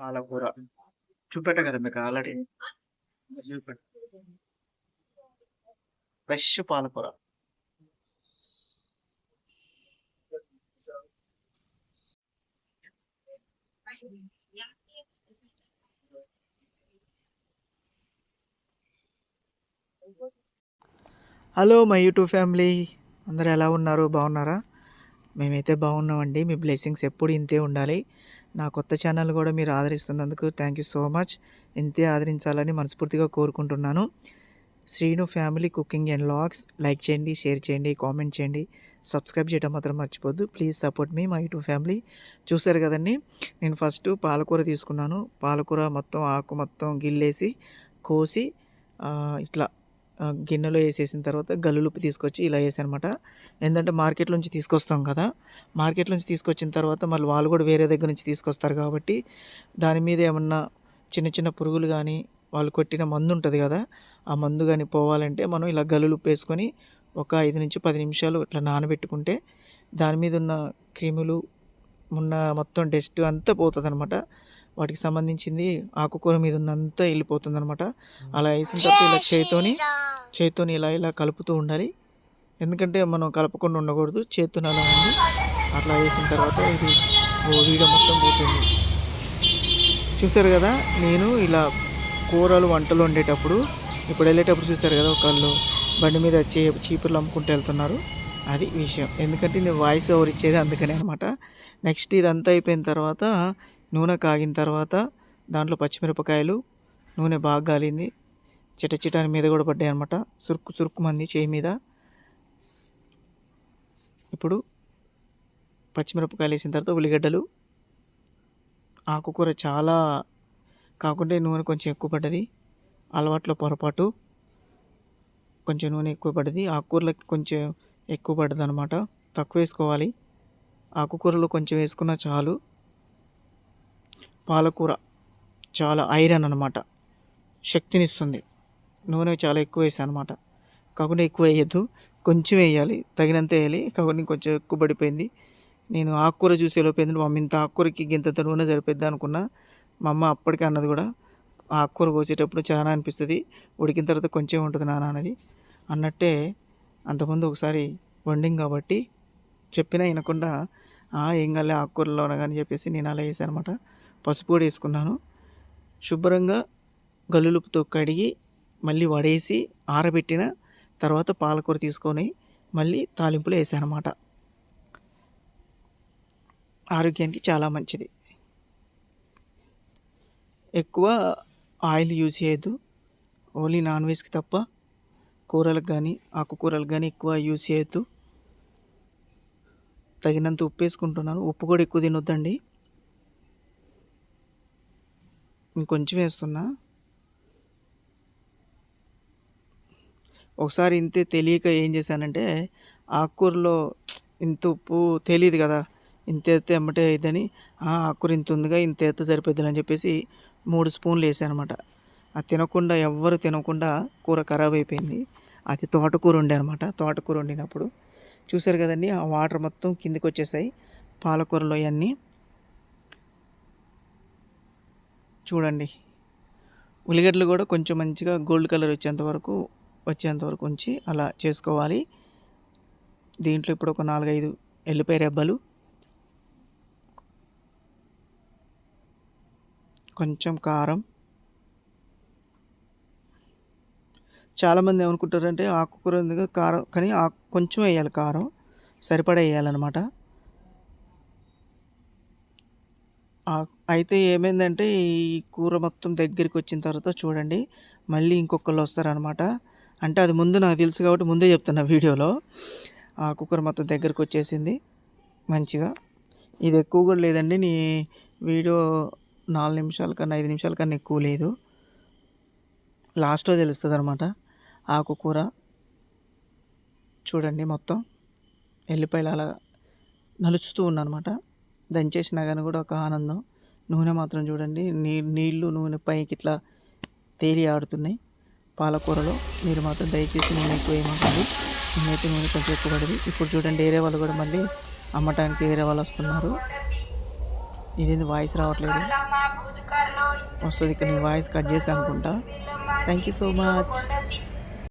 పాలకూర. చూపెట్టా కదా మీకు ఆల్రెడీ. చూపెట్టు. ఫ్రెష్ పాలకూర. Hello my YouTube family. అందరు ఎలా ఉన్నారు? బాగున్నారా? మేమైతే బాగున్నామండి. మీ బ్లెస్సింగ్స్ ఎప్పుడు ఇంతే ఉండాలి. నా కొత్త ఛానల్ కూడా మీరు ఆదరిస్తున్నందుకు థ్యాంక్ యూ సో మచ్. ఇంతే ఆదరించాలని మనస్ఫూర్తిగా కోరుకుంటున్నాను. Srinu family cooking and vlogs like చేయండి షేర్ చేయండి కామెంట్ చేయండి. సబ్స్క్రైబ్ చేయడం మాత్రం మర్చిపోద్దు ప్లీజ్ సపోర్ట్ మీ మా యూట్యూబ్ ఫ్యామిలీ. చూసారు కదండి నేను ఫస్ట్ పాలకూర తీసుకున్నాను. పాలకూర మొత్తం ఆకు మొత్తం గిల్లేసి కోసి ఇట్లా గిన్నెలో వేసేసిన తర్వాత గల్లులుప్పు తీసుకొచ్చి ఇలా వేసానమాట. ఏంటంటే మార్కెట్ నుంచి తీసుకొస్తాం కదా. మార్కెట్ నుంచి తీసుకొచ్చిన తర్వాత మళ్ళీ వాళ్ళు కూడా వేరే దగ్గర నుంచి తీసుకొస్తారు కాబట్టి దాని మీద ఏమన్నా చిన్న చిన్న పురుగులు కానీ వాళ్ళు కొట్టిన మందు ఉంటుంది కదా ఆ మందు కానీ పోవాలంటే మనం ఇలా గల్లులుప్పు వేసుకొని ఒక ఐదు నుంచి పది నిమిషాలు ఇట్లా నానబెట్టుకుంటే దాని మీద ఉన్న క్రిములు ఉన్న మొత్తం డస్ట్ అంతా పోతుంది అనమాట వాటికి సంబంధించింది ఆకుకూర మీద ఉన్నంతా వెళ్ళిపోతుంది అనమాట అలా వేసిన తర్వాత ఇలా చేతితోని చేత్తోని ఇలా ఇలా కలుపుతూ ఉండాలి. ఎందుకంటే మనం కలపకుండా ఉండకూడదు చేత్తోని అలా ఉంది అట్లా వేసిన తర్వాత ఇది ఓ వీడియో మొత్తం పోతుంది. చూసారు కదా నేను ఇలా కూరలు వంటలు వండేటప్పుడు ఇప్పుడు వెళ్ళేటప్పుడు చూసారు కదా ఒకళ్ళు బండి మీద చే చీపుర్లు అమ్ముకుంటూ వెళ్తున్నారు. అది విషయం. ఎందుకంటే నేను వాయిస్ ఓవర్ ఇచ్చేది అందుకనే అనమాట నెక్స్ట్ ఇదంతా అయిపోయిన తర్వాత నూనె కాగిన తర్వాత దాంట్లో పచ్చిమిరపకాయలు నూనె బాగా గాలింది. చిట చిటాని మీద కూడా పడ్డాయి అనమాట సురుక్కు సురుక్కు మంది చేయి మీద. ఇప్పుడు పచ్చిమిరపకాయలు వేసిన తర్వాత ఉల్లిగడ్డలు. ఆకుకూర చాలా కాకుంటే నూనె కొంచెం ఎక్కువ పడ్డది. అలవాట్లో పొరపాటు కొంచెం నూనె ఎక్కువ పడ్డది. ఆకుకూరలకి కొంచెం ఎక్కువ పడ్డది అనమాట తక్కువ వేసుకోవాలి. ఆకుకూరలు కొంచెం వేసుకున్నా చాలు. పాలకూర చాలా ఐరన్ అనమాట శక్తినిస్తుంది. నూనె చాలా ఎక్కువ వేసాను అనమాట కాకుండా ఎక్కువ వేయద్దు. కొంచెం వేయాలి. తగినంత వేయాలి. కాకుండా కొంచెం ఎక్కువ పడిపోయింది. నేను ఆకుకూర చూసి వెళ్ళిపోయింది మా ఇంత ఆకుకూరకి గింతంత నూనె సరిపోద్ది అనుకున్నా. మా అమ్మ అప్పటికే అన్నది కూడా ఆకుకూర కోసేటప్పుడు చాలా అనిపిస్తుంది. ఉడికిన తర్వాత కొంచెం ఉంటుంది నాన్న అన్నది. అన్నట్టే అంతకుముందు ఒకసారి వండింగ్ కాబట్టి చెప్పినా వినకుండా "ఆ, ఏం కాలే ఆకుకూరలో కానీ చెప్పేసి నేను అలా వేసాను అనమాట పసుపు కూడా వేసుకున్నాను. శుభ్రంగా గల్లులుపుతో కడిగి మళ్ళీ వడేసి ఆరబెట్టిన తర్వాత పాలకూర తీసుకొని మళ్ళీ తాలింపులో వేసాను ఆరోగ్యానికి చాలా మంచిది. ఎక్కువ ఆయిల్ యూజ్ చేయొద్దు. ఓన్లీ నాన్ వెజ్కి తప్ప కూరలకు కానీ ఆకుకూరలకు కానీ ఎక్కువ యూజ్ చేయొద్దు. తగినంత ఉప్పు వేసుకుంటున్నాను. ఉప్పు కూడా ఎక్కువ తినొద్దండి. ఇంకొంచెం వేస్తున్నా. ఒకసారి ఇంతే తెలియక ఏం చేశానంటే ఆకుకూరలో ఇంత ఉప్పు తెలియదు కదా ఇంత ఎత్తే ఎమ్మటే అయిద్దని "ఆ, ఆకుకూర ఇంత ఉందిగా ఇంత ఎత్తే సరిపోద్ది అని చెప్పేసి మూడు స్పూన్లు వేసాను అనమాట అది తినకుండా ఎవ్వరు తినకుండా కూర ఖరాబ్ అయిపోయింది. అది తోటకూర ఉండే అనమాట తోటకూర వండినప్పుడు. చూసారు కదండి ఆ వాటర్ మొత్తం కిందికి వచ్చేసాయి పాలకూరలో ఇవన్నీ. చూడండి. ఉల్లిగడ్డలు కూడా కొంచెం మంచిగా గోల్డ్ కలర్ వచ్చేంత వరకు వచ్చేంత వరకు ఉంచి అలా చేసుకోవాలి. దీంట్లో ఇప్పుడు ఒక నాలుగైదు ఎల్లిపాయ రెబ్బలు. కొంచెం కారం. చాలామంది ఏమనుకుంటారంటే ఆకుకూర కారం? కానీ ఆకు కొంచెం వేయాలి కారం. సరిపడా వేయాలన్నమాట. ఆకు అయితే ఏమైందంటే ఈ కూర మొత్తం దగ్గరికి వచ్చిన తర్వాత చూడండి మళ్ళీ ఇంకొకళ్ళు వస్తారనమాట అంటే అది ముందు నాకు తెలుసు కాబట్టి ముందే చెప్తున్నా వీడియోలో. ఆ కుక్కర్ మొత్తం దగ్గరకు వచ్చేసింది మంచిగా. ఇది ఎక్కువ కూడా లేదండి నీ వీడియో నాలుగు నిమిషాల కన్నా ఐదు నిమిషాల కన్నా ఎక్కువ లేదు. లాస్ట్లో తెలుస్తుంది అనమాట ఆకుకూర చూడండి మొత్తం ఎల్లిపాయలు అలా నలుచుతూ ఉన్నానమాట దంచేసినా కానీ కూడా ఒక ఆనందం. నూనె మాత్రం చూడండి. నీ నీళ్ళు నూనె పైకి ఇట్లా తేలి ఆడుతున్నాయి. పాలకూరలో మీరు మాత్రం దయచేసి నూనె ఎక్కువ వేయమాకండి. నేనైతే నూనె కొంచెం ఎక్కువ పడింది. ఇప్పుడు చూడండి వేరే వాళ్ళు కూడా మళ్ళీ అమ్మటానికి వేరే వాళ్ళు వస్తున్నారు. ఇదేంది వాయిస్ రావట్లేదు. వస్తుంది ఇక్కడ నేను వాయిస్ కట్ చేసి అనుకుంటా. Thank you so much